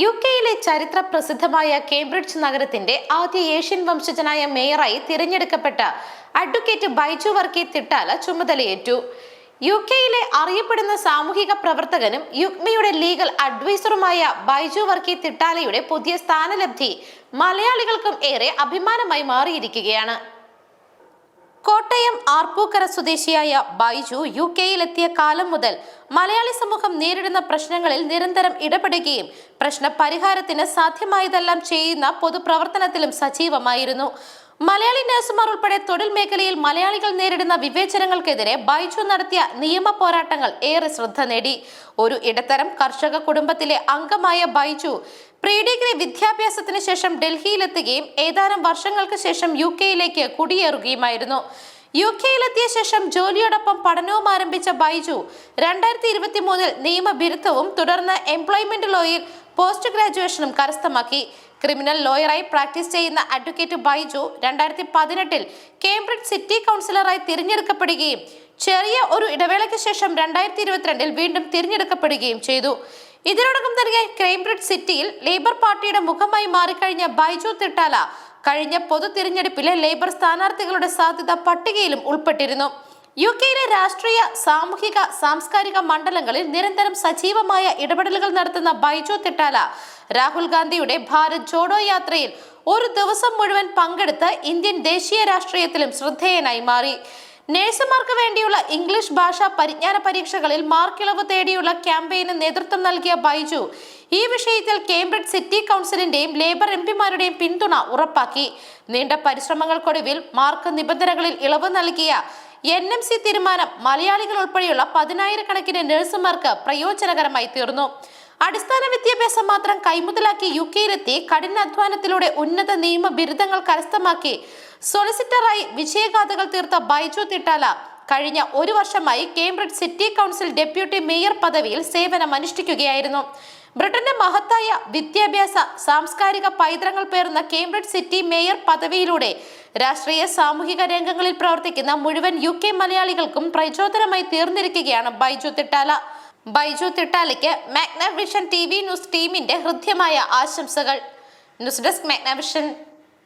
U കെയിലെ ചരിത്ര പ്രസിദ്ധമായ കേംബ്രിഡ്ജ് നഗരത്തിന്റെ ആദ്യ ഏഷ്യൻ വംശജനായ മേയറായി തിരഞ്ഞെടുക്കപ്പെട്ട അഡ്വക്കേറ്റ് ബൈജു വർക്കി തിട്ടാല ചുമതലയേറ്റു. യു കെയിലെ അറിയപ്പെടുന്ന സാമൂഹിക പ്രവർത്തകനും യുഗ്മയുടെ ലീഗൽ അഡ്വൈസറുമായ ബൈജു വർക്കി തിട്ടാലയുടെ പുതിയ സ്ഥാനലബ്ധി മലയാളികൾക്കും ഏറെ അഭിമാനമായി മാറിയിരിക്കുകയാണ്. കോട്ടയം ആർപ്പൂക്കര സ്വദേശിയായ ബൈജു യു കെയിലെത്തിയ കാലം മുതൽ മലയാളി സമൂഹം നേരിടുന്ന പ്രശ്നങ്ങളിൽ നിരന്തരം ഇടപെടുകയും പ്രശ്ന പരിഹാരത്തിന് സാധ്യമായതെല്ലാം ചെയ്യുന്ന പൊതുപ്രവർത്തനത്തിലും സജീവമായിരുന്നു. മലയാളി നഴ്സുമാർ ഉൾപ്പെടെ തൊഴിൽ മേഖലയിൽ മലയാളികൾ നേരിടുന്ന വിവേചനങ്ങൾക്കെതിരെ ബൈജു നടത്തിയ നിയമ പോരാട്ടങ്ങൾ ഏറെ ശ്രദ്ധ നേടി. ഒരു ഇടത്തരം കർഷക കുടുംബത്തിലെ അംഗമായ ബൈജു പ്രീ ഡിഗ്രി വിദ്യാഭ്യാസത്തിന് ശേഷം ഡൽഹിയിലെത്തുകയും ഏതാനും വർഷങ്ങൾക്ക് ശേഷം യു കെയിലേക്ക് കുടിയേറുകയുമായിരുന്നു. യു കെയിലെത്തിയ ശേഷം ജോലിയോടൊപ്പം പഠനവും ആരംഭിച്ച ബൈജു രണ്ടായിരത്തി ഇരുപത്തി മൂന്നിൽ നിയമബിരുദവും തുടർന്ന് എംപ്ലോയ്മെന്റ് ലോയിൽ പോസ്റ്റ് ഗ്രാജുവേഷനും കരസ്ഥമാക്കി. ക്രിമിനൽ ലോയറായി പ്രാക്ടീസ് ചെയ്യുന്ന അഡ്വക്കേറ്റ് ബൈജു രണ്ടായിരത്തി പതിനെട്ടിൽ കേംബ്രിഡ്ജ് സിറ്റി കൗൺസിലറായി തിരഞ്ഞെടുക്കപ്പെടുകയും ചെറിയ ഒരു ഇടവേളയ്ക്ക് ശേഷം രണ്ടായിരത്തി ഇരുപത്തിരണ്ടിൽ വീണ്ടും തിരഞ്ഞെടുക്കപ്പെടുകയും ചെയ്തു. ഇതിനോടകം തന്നെ കേംബ്രിഡ്ജ് സിറ്റിയിൽ ലേബർ പാർട്ടിയുടെ മുഖമായി മാറിക്കഴിഞ്ഞ ബൈജു തിട്ടാല കഴിഞ്ഞ പൊതു തിരഞ്ഞെടുപ്പിലെ ലേബർ സ്ഥാനാർത്ഥികളുടെ സാധ്യത പട്ടികയിലും ഉൾപ്പെട്ടിരുന്നു. യു കെയിലെ രാഷ്ട്രീയ സാമൂഹിക സാംസ്കാരിക മണ്ഡലങ്ങളിൽ നിരന്തരം സജീവമായ ഇടപെടലുകൾ നടത്തുന്ന ബൈജു തിട്ടാല രാഹുൽ ഗാന്ധിയുടെ ഭാരത് ജോഡോ യാത്രയിൽ ഒരു ദിവസം മുഴുവൻ പങ്കെടുത്ത് ഇന്ത്യൻ ദേശീയ രാഷ്ട്രീയത്തിലും ശ്രദ്ധേയനായി മാറി. നഴ്സുമാർക്ക് വേണ്ടിയുള്ള ഇംഗ്ലീഷ് ഭാഷാ പരിജ്ഞാന പരീക്ഷകളിൽ മാർക്കിളവ് തേടിയുള്ള ക്യാമ്പയിന് നേതൃത്വം നൽകിയ ബൈജു ഈ വിഷയത്തിൽ കേംബ്രിഡ്ജ് സിറ്റി കൗൺസിലിന്റെയും ലേബർ എം പിമാരുടെയും പിന്തുണ ഉറപ്പാക്കി. നീണ്ട പരിശ്രമങ്ങൾക്കൊടുവിൽ മാർക്ക് നിബന്ധനകളിൽ ഇളവ് നൽകിയ എൻ എം സി തീരുമാനം മലയാളികൾ ഉൾപ്പെടെയുള്ള പതിനായിരക്കണക്കിന് നഴ്സുമാർക്ക് പ്രയോജനകരമായി തീർന്നു. അടിസ്ഥാന വിദ്യാഭ്യാസം മാത്രം കൈമുതലാക്കി യു കെയിലെത്തി കഠിനാധ്വാനത്തിലൂടെ ഉന്നത നിയമ ബിരുദങ്ങൾ കരസ്ഥമാക്കി. സൊളിസിറ്ററായി വിജയഗാഥകൾ തീർത്ത ബൈജു തിട്ടാല കഴിഞ്ഞ ഒരു വർഷമായി Cambridge city council deputy mayor പദവിയിൽ സേവനം അനുഷ്ഠിക്കുകയായിരുന്നു ബ്രിട്ടന്റെ മഹത്തായ വിദ്യാഭ്യാസ സാംസ്കാരിക പൈതൃങ്ങൾ പേർന്ന കേംബ്രിഡ്ജ് സിറ്റി മേയർ പദവിയിലൂടെ രാഷ്ട്രീയ സാമൂഹിക രംഗങ്ങളിൽ പ്രവർത്തിക്കുന്ന മുഴുവൻ യു കെ മലയാളികൾക്കും പ്രചോദനമായി തീർന്നിരിക്കുകയാണ് ബൈജു തിട്ടാല. ബൈജു തിട്ടാലയ്ക്ക് മാഗ്നവിഷൻ ടി വി ന്യൂസ് ടീമിന്റെ ഹൃദ്യമായ ആശംസകൾ. News desk Magnavision.